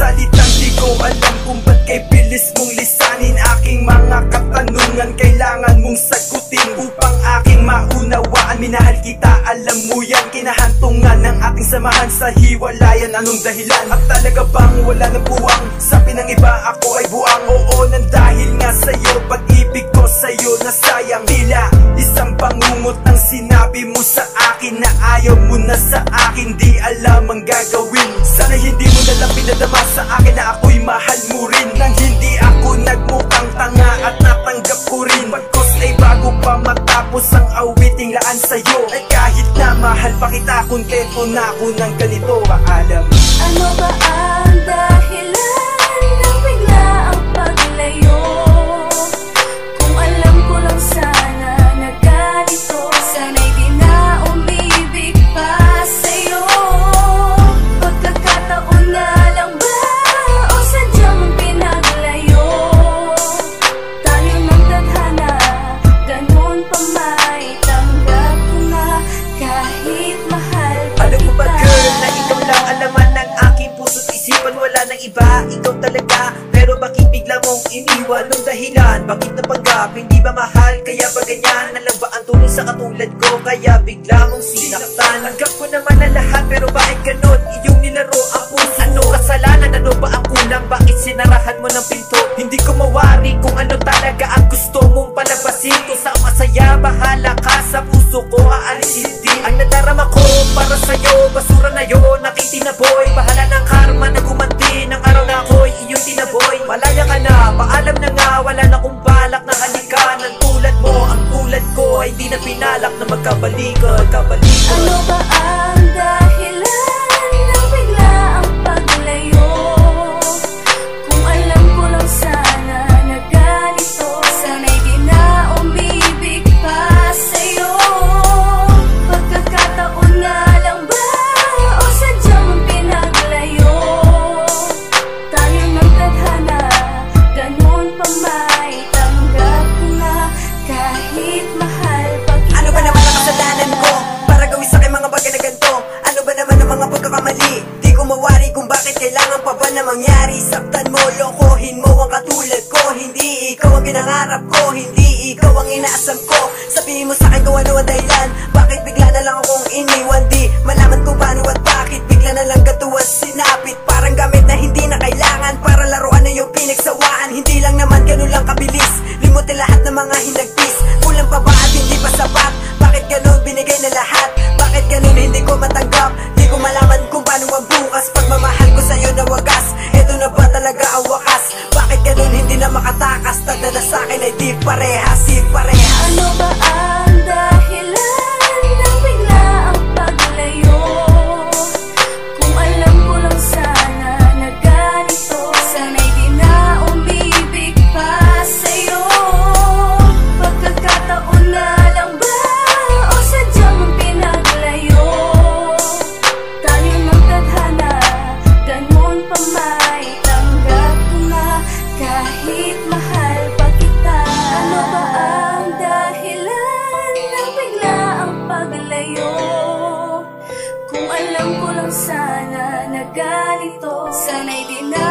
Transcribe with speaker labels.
Speaker 1: salitang di ko alam kung ba't kay bilis mong lisanin Aking mga katanungan. Kailangan mong sagutin Upang aking maunawaan, minahal kita alam mo yan. Kinahantungan ng ating samahan sa hiwalayan. Anong dahilan? At talaga bang wala ng buwang? Sabi ng iba ako ay buwang. Oo, nang dahil nga sa'yo Pag-ibig ko sa'yo nasayang Tila isang pangungot akin Na ayaw mo na sa akin Di alam ang gagawin. Sana hindi mo na lang pinadama sa akin Na ako'y mahal mo rin. Nang hindi ako nagmukhang tanga At natanggap ko rin. Pagkos ay bago pa matapos ang awiting laan sa'yo? Ay kahit na mahal pa kita Kontento na ako ng ganito Paalam
Speaker 2: dahilan? Bakit napanggap, hindi ba mahal? Kaya ba ganyan? Alam ba ang tulong sa katulad ko? Kaya bigla mong sinaktan Tanggap ko naman ang lahat pero bakit ganun? Iyong nilaro ang puso Ano kasalanan? Ano ba ang kulang? Bakit sinarahan mo ng pinto? Hindi ko mawari kung ano talaga ang gusto mong palabasin Kung sa masaya, bahala ka sa puso ko Aalis hindi Ang nadarama ko para sa'yo Basura na yun, nakitinaboy Bahala ng karma na gumanti Ng araw na ako'y iyong tinaboy Malaya ka na,
Speaker 3: pinangarap ko Hindi ikaw ang inaasam ko. Sabihin mo sa akin kung ano ang dahilan Bakit bigla na lang akong iniwan? Di malaman kung paano at bakit Bigla na lang katuwas sinapit. Parang gamit na hindi na kailangan Para laruan na yung pinagsawaan. Hindi lang naman ganun lang kabilis Limutin lahat ng mga hinagpis. Kulang pa ba at hindi pa sapat? Bakit ganun binigay na lahat? Bakit ganun hindi ko matanggap? Di ko malaman kung paano ang bukas Pagmamahal Tagda na sa'kin ay di parehas Di parehas
Speaker 4: ganito. Sana'y di na